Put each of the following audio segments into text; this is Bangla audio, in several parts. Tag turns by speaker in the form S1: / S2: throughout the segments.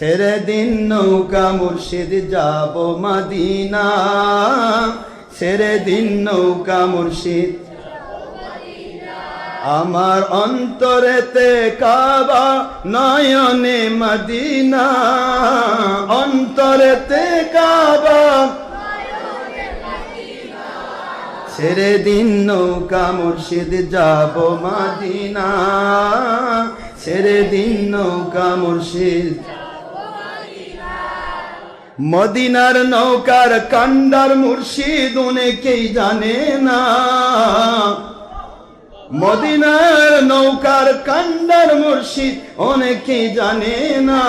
S1: ছেড়ে দিন নৌকা মুর্শিদ যাব মদিনা। ছেড়ে দিন নৌকা মুর্শিদ আমার অন্তরেতে কাবা নয়নে মদিনা। অন্তরেতে কাবা ছেড়ে দিন নৌকা মুর্শিদ যাব মদিনা। ছেড়ে দিন নৌকা মুর্শিদ মদিনার নৌকার কান্ডার মুর্শিদ অনেকেই জানে না। মদিনার নৌকার কান্ডার মুর্শিদ অনেকেই জানে না।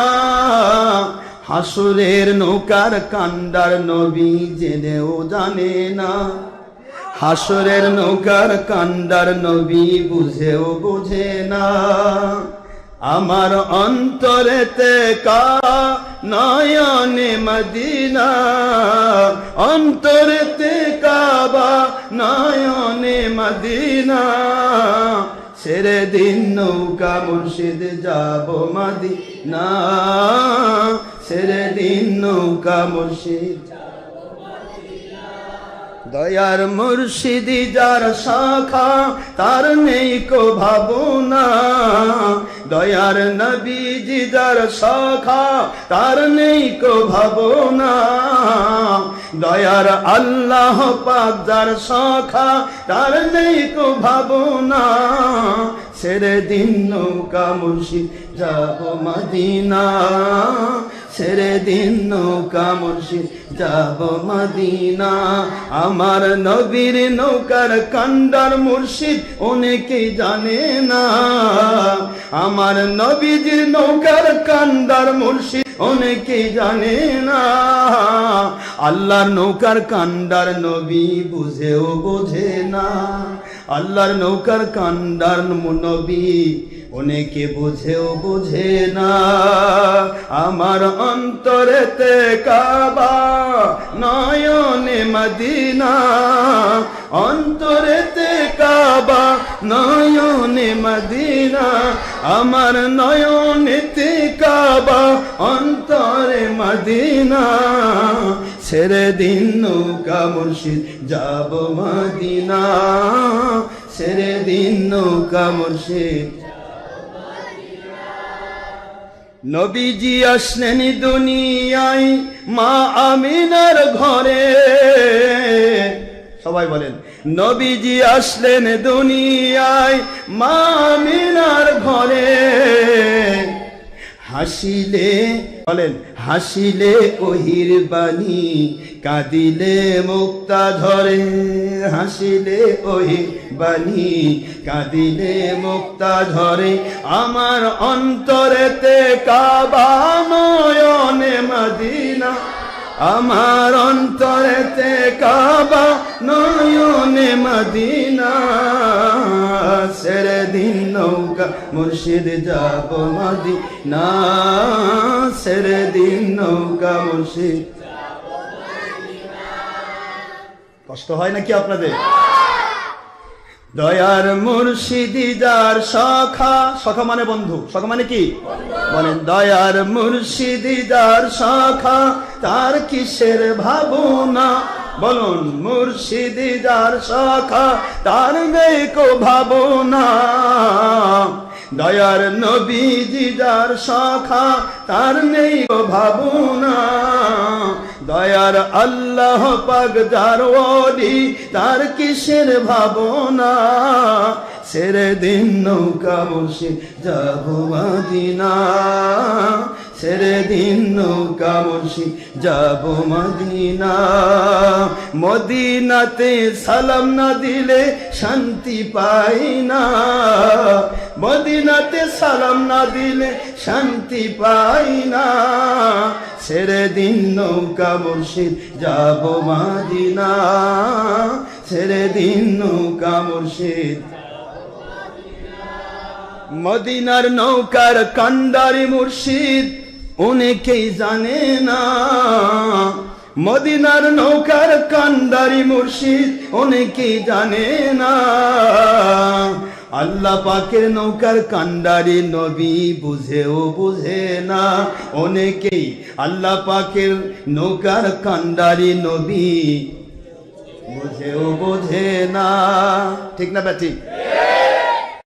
S1: হাসুরের নৌকার কান্ডার নবী জেনেও জানে না। হাসরের নৌকার কান্ডার নবী বুঝেও বুঝে না। আমার অন্তরেতে কা নয়নে মদিনা। অন্তরেতে কাবা, নয়নে মদিনা। ছেড়ে দিন নৌকা মুর্শিদ যাব মদিনা। ছেড়ে দিন নৌকা মুর্শিদ দয়ার মুর্শিদি যার শাখা, তার নেই কো ভাবনা। দয়ার নবীজি যার শাখা, তার নেই কো ভাবনা। দয়ার আল্লাহ পাক যার শাখা, তার নেই কো ভাবনা। ছেড়ে দিন নৌকা মুর্শিদ, যাব মদিনা। ছেড়ে দিন নৌকা মুর্শিদ, যাব মদিনা। আমার নবীর নৌকার কান্ডার মুর্শিদ, অনেকে জানে না। আমার নবীজির নৌকার কান্ডার মুর্শিদ অনেকে জানে না। আল্লাহর নৌকার কান্ডার নবী বুঝেও বোঝে না। আল্লাহর নৌকার কান্ডার নবী অনেকে বুঝেও বুঝে না। আমার অন্তরেতে কাবা, নয়নে মদিনা। অন্তরেতে কাবা, নয়নে মদিনা। আমার নয়নেতে কাবা, অন্তরে মদিনা। ছেড়ে দিন নৌকা মুর্শিদ, যাব মদিনা। ছেড়ে দিন নৌকা মুর্শিদ, নবীজি আসলেন দুনিয়ায় মা আমিনার ঘরে। সবাই বলেন, নবীজি আসলেন দুনিয়ায় মা আমিনার ঘরে। হাসিলে, বলেন, হাসিলে ওহির বাণী কাঁদিলে মুক্তা ধরে। হাসিলে ওহি বাণী কাঁদিলে মুক্তা ধরে। আমার অন্তরেতে কাবা নয়নে মদিনা। আমার অন্তরেতে কাবা নয়নে মদিনা ছেড়ে দিন নৌকা মুর্শিদ যাব মদিনা ছেড়ে দিন নৌকা মুর্শিদ কষ্ট হয় নাকি আপনাদের? দয়ার মুর্শিদি যার সখা সখা মানে বন্ধু সখা মানে কি? বলেন, দয়ার মুর্শিদি যার সখা তার কিসের ভাবনা? বলুন মুর্শিদি যার সখা তার নেই কো ভাবনা। দয়ার নবীজি যার সখা তার নেই ভাবনা। দয়ার আল্লাহ পাক যার ওলি তার কিসের ভাবনা? ছেড়ে দিন নৌকা বসে যাব মদিনা। ছেড়ে দিন নৌকা বসে, যাব মদিনা। মদিনাতে সালাম না দিলে শান্তি পাই না। মদিনাতে সালাম না দিলে শান্তি পাই না। ছেড়ে দিন নৌকা মুর্শিদ যাব মাদিনা। ছেড়ে দিন নৌকা মুর্শিদ মদিনার নৌকার কান্ডারি মুর্শিদ অনেকেই জানে না। মদিনার নৌকার কান্দারি মুর্শিদ অনেকেই জানে না। আল্লাহ পাকের নৌকার কান্ডারি নবী বুঝেও বুঝে না। অনেকেই আল্লাহ পাকের নৌকার কান্ডারি নবী বুঝেও বোঝে না। ঠিক না ব্যাটি